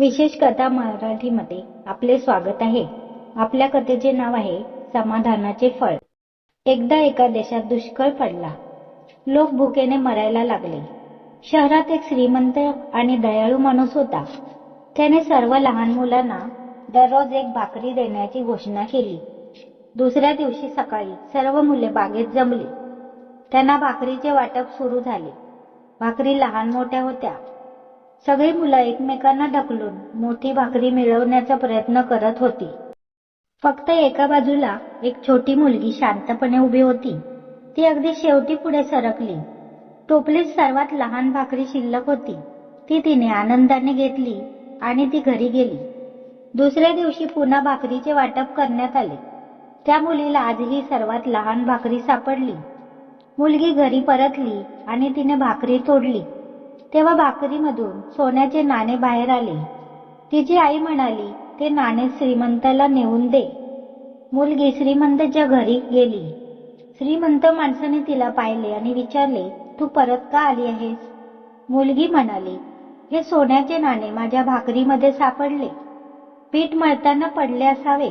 विशेष कथा मराठीमध्ये आपले स्वागत आहे. आपल्या कथेचे नाव आहे समाधानाचे फळ. एकदा एका देशात दुष्काळ पडला. लोक भुकेने मरायला लागले. शहरात एक श्रीमंत आणि दयाळू माणूस होता. त्याने सर्व लहान मुलांना दररोज एक भाकरी देण्याची घोषणा केली. दुसऱ्या दिवशी सकाळी सर्व मुले बागेत जमली. त्यांना भाकरीचे वाटप सुरू झाले. भाकरी लहान मोठ्या होत्या. सगळी मुलं एकमेकांना ढकलून मोठी भाकरी मिळवण्याचा प्रयत्न करत होती. फक्त एका बाजूला एक छोटी मुलगी शांतपणे उभी होती. ती अगदी शेवटी पुढे सरकली. टोपलीत सर्वात लहान भाकरी शिल्लक होती. ती तिने आनंदाने घेतली आणि ती घरी गेली. दुसऱ्या दिवशी पुन्हा भाकरीचे वाटप करण्यात आले. त्या मुलीला आजही सर्वात लहान भाकरी सापडली. मुलगी घरी परतली आणि तिने भाकरी तोडली. तेव्हा भाकरीमधून सोन्याचे नाणे बाहेर आले. तिची आई म्हणाली ते नाणे श्रीमंताला नेऊन दे. मुलगी श्रीमंतच्या घरी गेली. श्रीमंत माणसाने तिला पाहिले आणि विचारले तू परत का आली आहेस? मुलगी म्हणाली हे सोन्याचे नाणे माझ्या भाकरीमध्ये सापडले. पीठ मळताना पडले असावे.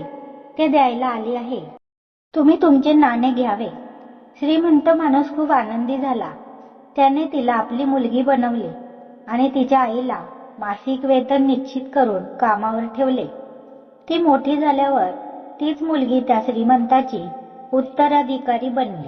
ते द्यायला आली आहे. तुम्ही तुमचे नाणे घ्यावे. श्रीमंत माणूस खूप आनंदी झाला. त्याने तिला आपली मुलगी बनवली आणि तिच्या आईला मासिक वेतन निश्चित करून कामावर ठेवले. ती मोठी झाल्यावर तीच मुलगी त्या श्रीमंताची उत्तराधिकारी बनली.